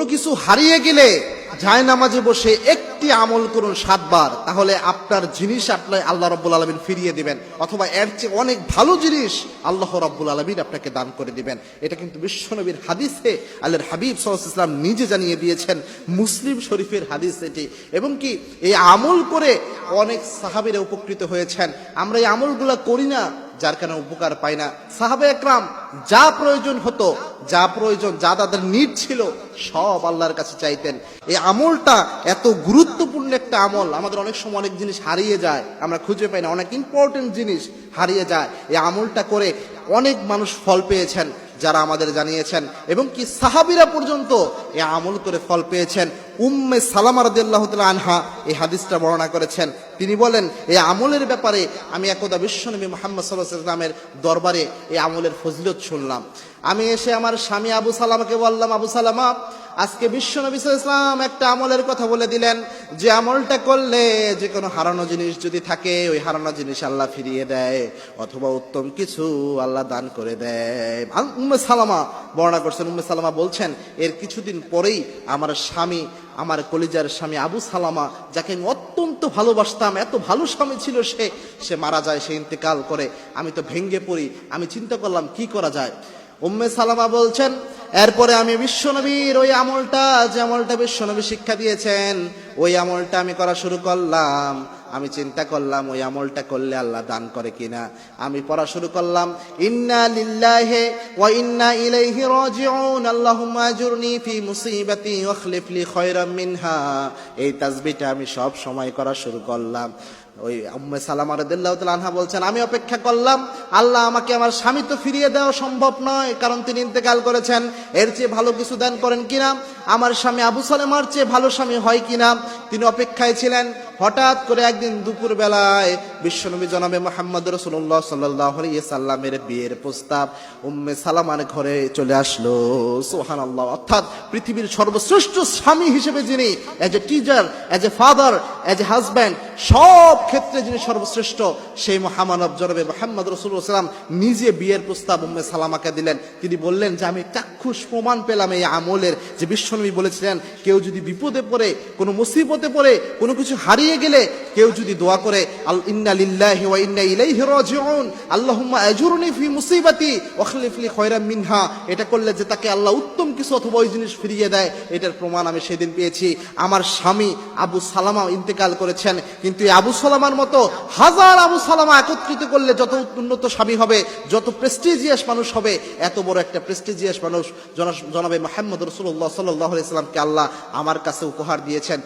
কোনো কিছু হারিয়ে গেলে যায় নামাজে বসে একটি আমল করুন সাতবার, তাহলে আপনার জিনিস আপনার আল্লাহ রব্বুল আলমিন ফিরিয়ে দিবেন। অথবা এর চেয়ে অনেক ভালো জিনিস আল্লাহ রব্বুল আলমিন আপনাকে দান করে দিবেন। এটা কিন্তু বিশ্বনবীর হাদিসে আল্লাহর হাবিব সাল্লাহ ইসলাম নিজে জানিয়ে দিয়েছেন, মুসলিম শরীফের হাদিস এটি। এবং কি, এই আমল করে অনেক সাহাবিরা উপকৃত হয়েছেন। আমরা এই আমলগুলো করি না যার কারণে উপকার পায় না। সাহাবে একরাম যা প্রয়োজন হতো, যা প্রয়োজন, যা তাদের নিট ছিল, সব আল্লাহর কাছে চাইতেন। এই আমলটা এত গুরুত্বপূর্ণ একটা আমল, আমাদের অনেক সময় অনেক জিনিস হারিয়ে যায়, আমরা খুঁজে পাই না, অনেক ইম্পর্টেন্ট জিনিস হারিয়ে যায়। এই আমলটা করে অনেক মানুষ ফল পেয়েছেন, যারা আমাদের জানিয়েছেন, এবং কি সাহাবিরা পর্যন্ত এই আমল করে ফল পেয়েছেন। উম্মে সালামা রাদিয়াল্লাহু আনহা এই হাদিসটা বর্ণনা করেছেন। তিনি বলেন এই আমলের ব্যাপারে আমি একদা বিশ্বনবী মোহাম্মদ সাল্লাহামের দরবারে এই আমলের ফজলত শুনলাম। আমি এসে আমার স্বামী আবু সালামাকে বললাম, আবু সালামা আজকে সাল্লাল্লাহু আলাইহি ইসলাম একটা আমলের কথা বলে দিলেন, যে আমলটা করলে যে কোনো হারানো জিনিস যদি থাকে, ওই হারানো জিনিস আল্লাহ ফিরিয়ে দেয়, অথবা উত্তম কিছু আল্লাহ দান করে দেয়। উম্মে সালামা বর্ণনা করছেন, উম্মে সালামা বলছেন, এর কিছুদিন পরেই আমার স্বামী, আমার কলিজার স্বামী আবু সালামা, যাকে আমি অত্যন্ত ভালোবাসতাম, এত ভালো স্বামী ছিল সে সে মারা যায়, সে ইন্তেকাল করে। আমি তো ভেঙ্গে পড়ি, আমি চিন্তা করলাম, কি করা যায়? উম্মে সালামা বলছেন এরপরে আমি বিশ্বনবীর ওই আমলটা, যে আমলটা বিশ্বনবী শিক্ষা দিয়েছেন, ওই আমলটা আমি করা শুরু করলাম। আমি চিন্তা করলাম, ওই আমলটা করলে আল্লাহ দান করে কিনা। আমি পড়া শুরু করলাম, ইন্না লিল্লাহি ওয়া ইন্না ইলাইহি রাজিউন। আল্লাহুম্মা আজুরনি ফি মুসিবাতি ওয়াখলিফ লি খায়রাম মিনহা। এই তাসবিহটা আমি সব সময় করা শুরু করলাম। ওই উম্মে সালামা তাআলা আনহা বলছেন, আমি অপেক্ষা করলাম, আল্লাহ আমাকে আমার স্বামী তো ফিরিয়ে দেওয়া সম্ভব নয়, কারণ তিনি ইন্তেকাল করেছেন। এর চেয়ে ভালো কিছু দান করেন কিনা? আমার স্বামী আবু সালেমার চেয়ে ভালো স্বামী হয় কিনা? তিনি অপেক্ষায় ছিলেন। হঠাৎ করে একদিন দুপুর বেলায় বিশ্বনবী জনাবে মোহাম্মদ রসুল্লাহ সাল্লাহ সাল্লামের বিয়ের প্রস্তাব উম্মে সালামার ঘরে চলে আসলো। সোহান আল্লাহ অর্থাৎ পৃথিবীর সর্বশ্রেষ্ঠ স্বামী হিসেবে যিনি as a teacher as a father as a husband সব ক্ষেত্রে যিনি সর্বশ্রেষ্ঠ, সেই মহামানব জনবে মোহাম্মদ রসুল্লাহ সাল্লাম নিজে বিয়ের প্রস্তাব উম্মে সালামাকে দিলেন। তিনি বললেন যে, আমি চাক্ষুষ প্রমাণ পেলাম এই আমলের যে বিশ্বনবী বলেছিলেন, কেউ যদি বিপদে পড়ে, কোনো মুসিবতে পড়ে, কোনো কিছু হারিয়ে গেলে কেউ যদি দোয়া করে, আল ইন্না লিল্লাহি ওয়া ইন্না ইলাইহি রাজিউন। আল্লাহুম্মা আজুরনি ফি মুসিবাতি ওয়াখলিফ খায়রাম মিনহা। এটা করলে যে তাকে আল্লাহ উত্তম কিছু অথবা ওই জিনিস ফিরিয়ে দেয়, এটার প্রমাণ আমি সেদিন পেয়েছি। আমার স্বামী আবু সালামা ইন্তেকাল করেছেন, কিন্তু আবু সালামার মতো হাজার আবু সালামা একত্রিত করলে যত উন্নত স্বামী হবে, যত প্রেস্টিজিয়াস মানুষ হবে, এত বড় একটা প্রেস্টিজিয়াস মানুষ জনা- জনাবে মাহমুদ রসুল্লাহ সাল্লাহ সাল্লামকে আল্লাহ আমার কাছে উপহার দিয়েছেন।